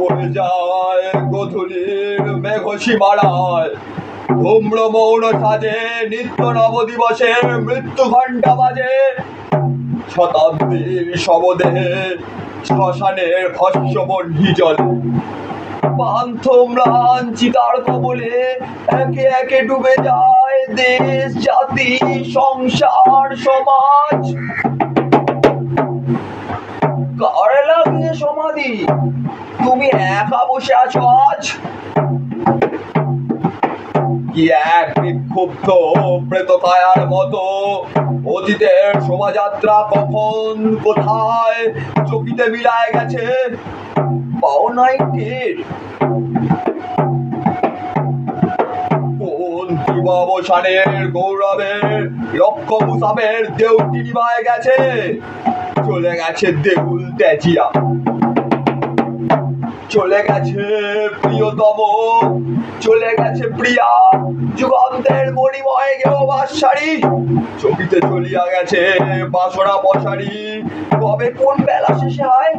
বয়ে যায় গধূলির মেঘ সীমানায় ধূম্র মৌন সাজে নিত্য নবদিবসের মৃত্যু ঘণ্টা বাজে। শতাব্দীর শবদেহে শ্মশানের ভস্য বন্ধি জলে। পান্থ ম্লান চিতার কবলে একে একে ডুবে যায় দেশ, জাতি, সংসার, সমাজ। তুমি একা বসে আছো আজ? কি এক বিক্ষুব্ধ মতো অতীতের শোভাযাত্রা কখন কোথায় চকিতে মিলায় গেছে? গৌরবের লক্ষ্য মুসাফের দেউটি নিভায় গেছে? চলে গেছে দেউল তেজিয়া চলে গেছে প্রিয়তম, চলে গেছে প্রিয়া। যুগান্তের মণিময় গেহবাস শাড়ি চকিতে চলিয়া গেছে বাসনা পশারি কবে কোন বেলা শেষে হয়?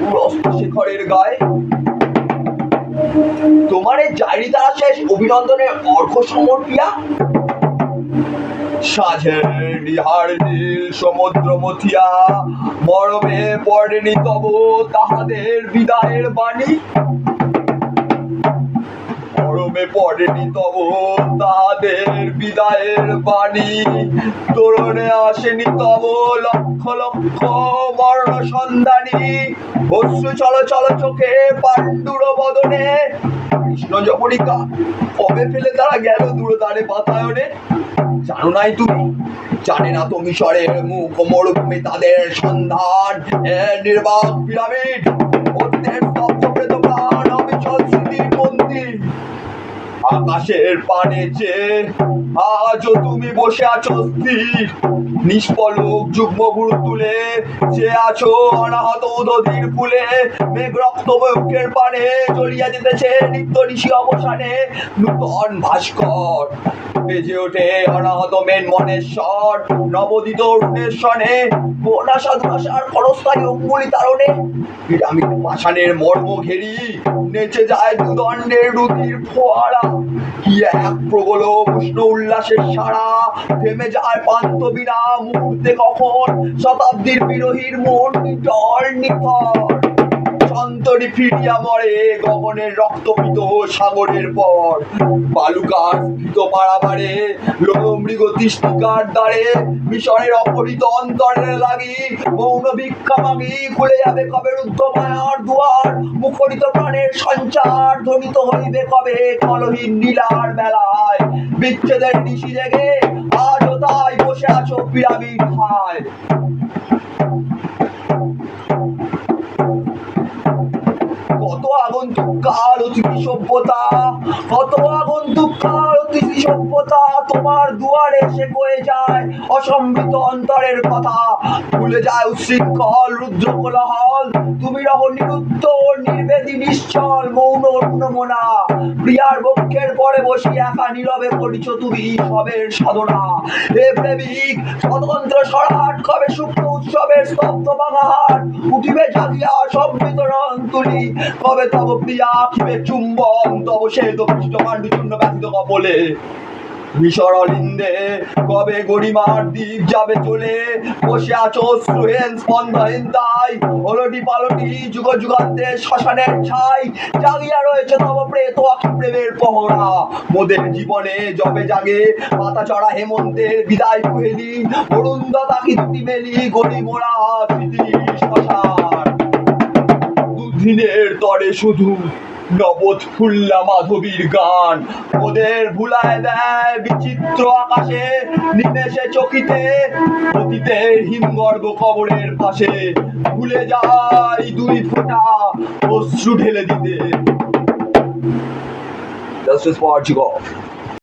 দূরস্থ শিখরের গায়ে। তোমার এই জারি দ্বারা শেষ অভিনন্দনের অর্ঘ সমর্পিয়া? নীল সমুদ্র মরমে আসেনি তব লক্ষ লক্ষ মরণ সন্ধানী। অশ্রু চল চল চোখে পাণ্ডুর বদনে। কৃষ্ণ যবনিকা কবে ফেলে তারা গেল দূরদারে বাতায়নে? জানো নাই তুমি। জানে না তো মিশরের মুখ মরুভূমি তাদের সন্ধান। নির্বাক পিরামিড আকাশের পানে চেয়ে আজও তুমি বসে আছো স্থির। নিষ্পলক যুগ্ম গুরু তুলে যে আছো অনাহত উদধির ফুলে। মেঘ রক্ত বয়কের পানে চলিয়া যেতেছে নিত্য ঋষি অবসানে। নূতন ভাস্কর বেজে ওঠে অনাহত মেন মনেশ্বর। নবদিত অরুণেশ্বরে বোনা সাধুনাশার খরস্থায়ী অঙ্গুলি তারণে। পিরামিড পাষাণের মর্ম ঘেরি, নেচে যায় দুদণ্ডের রুতির ফোয়ারা। কি এক প্রবল উষ্ণ উল্লাসের সারা থেমে যায় পান্ত বিনা মুহূর্তে কখন শতাব্দীর বিরোহীর মন জল নিথর। সন্তরি ফিরিয়া মরে, গগনের রক্তপিত সাগরের পর। বালুকার স্ফীত পাড়াবারে লোক মৃগ তৃষ্টিকার দ্বারে, মিশরের অপহৃত অন্তরের লাগি, মৌন ভিক্ষা মাগি, খুলে যাবে কবে রুদ্ধ মায়ার দুয়ার। মুখরিত প্রাণের সঞ্চার ধ্বনিত হইবে কবে কলহীন নীলার মেলায়। বিচ্ছেদের নিশি জেগে, আজও তাই বসে আছো পিরামিড খায়। আগন্তুক কাল অতিথি সভ্যতা। কত আগন্তুক কাল অতিথি সভ্যতা তোমার দুয়ারে এসে বয়ে যায়। অসম্বিত অন্তরের কথা। ভুলে যায় উচ্ছৃঙ্খল, রুদ্র কোলাহল। তুমি রহ নিরুত্ত নির্বেদী নিশ্চল মৌন অন্যমনা প্রিয়ার বক্ষের পরে বসি একা নীরবে পড়িছ তুমি সবের সাধনা। হে প্রেমিক, স্বতন্ত্র সরাট কবে সুপ্ত উৎসবের স্তব্ধ বাঙাহাট উঠিবে জাগিয়া সব বিতরণ তুলি। কবে তব প্রিয়া আঁকিবে চুম্বন, তব সে তো কৃষ্ণ ব্যথিত কপলে। মিশর অলিন্দে কবে গরিমার দ্বীপ যাবে চলে? বসে আছো শ্রুহেন স্পন্দহীন তাই। হলটি পালটি যুগ যুগান্তে শ্মশানের ছাই। জাগিয়া রয়েছে তব প্রেত প্রেমের পহরা। মোদের জীবনে জবে জাগে, পাতা চড়া হেমন্তের বিদায় কুহেলি। অরুন্ধতা কি দুটি মেলি গড়ি মোড়া স্মৃতি শ্মশান। দুদিনের তরে শুধু নবদ ফুল্লা মাধবীর গান। ওদের ভুলায় দেয় বিচিত্র আকাশে, নিমেষে চকিতে, অতীতের হিমগর্ভ কবরের পাশে। ভুলে যায় দুই ফোঁটা অশ্রু ঢেলে দিতে। That's just Portugal.